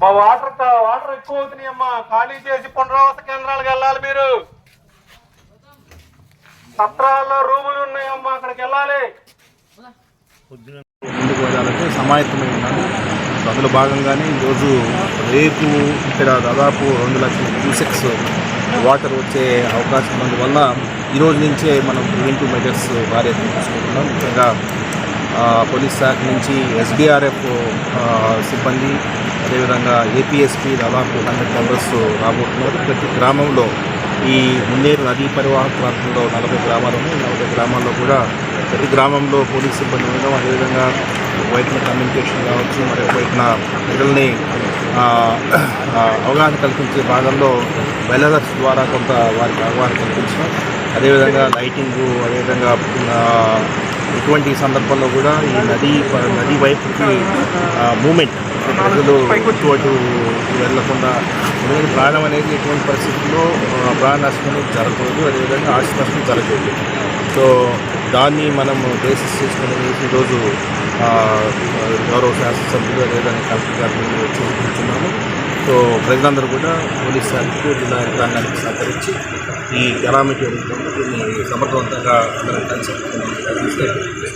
మా water water ఎక్కువ అవుతున్నాయి అమ్మా. ఖాళీ చేసి పునరావాస కేంద్రాలకు వెళ్ళాలి మీరు. సత్రాల్లో రూములు ఉన్నాయమ్మా. అక్కడికి వెళ్ళాలి. ముందుకు వెళ్ళాలంటే సమాయత్తమై ఉన్నాను. అందులో భాగంగానే ఈరోజు రేపు ఇక్కడ దాదాపు రెండు లక్షల క్యూసెక్స్ వాటర్ వచ్చే అవకాశం ఉన్నందువల్ల ఈరోజు నుంచే మనం ప్రివెంటివ్ మెజర్స్ భారీ తీసుకుంటున్నాం. ముఖ్యంగా పోలీస్ శాఖ నుంచి ఎస్డిఆర్ఎఫ్ సిబ్బంది అదేవిధంగా ఏపీఎస్పీ దాదాపు హండ్రెడ్ మెంబర్స్ రాబోతున్నారు. ప్రతి గ్రామంలో ఈ మున్నేరు నదీ పరివాహక ప్రాంతంలో నలభై గ్రామాలు ఉన్నాయి నలభై గ్రామాల్లో కూడా ప్రతి గ్రామంలో పోలీస్ సిబ్బంది ఉండడం అదేవిధంగా వైపున కమ్యూనికేషన్ కావచ్చు మరి వైపున ప్రజల్ని అవగాహన కల్పించే భాగంలో వెల్లర్స్ ద్వారా కొంత వారికి అవగాహన కల్పించడం. అదేవిధంగా లైటింగు అదేవిధంగా ఇటువంటి సందర్భంలో కూడా ఈ నది ప- నది వైపుకి మూమెంట్ ప్రజలు ఇటు అటు వెళ్ళకుండా ఎందుకంటే ప్రాణం అనేది ఎటువంటి పరిస్థితుల్లో ప్రాణ నష్టం అనేది జరగకూడదు. అదేవిధంగా ఆస్తి నష్టం జరగకూడదు. సో దాన్ని మనం బేసిస్ చేసుకుని ఈరోజు ఆ, గౌరవ శాసనసభ్యులు అదేవిధంగా కలెక్టర్ గారి వచ్చి కూర్చున్నాము. సో ప్రజలందరూ కూడా పోలీస్ శాఖకు జిల్లా యంత్రాంగానికి సహకరించి ఈ కెలామిటీ దీన్ని సమర్థవంతంగా అందరం కలిసి తీసుకెళ్ళి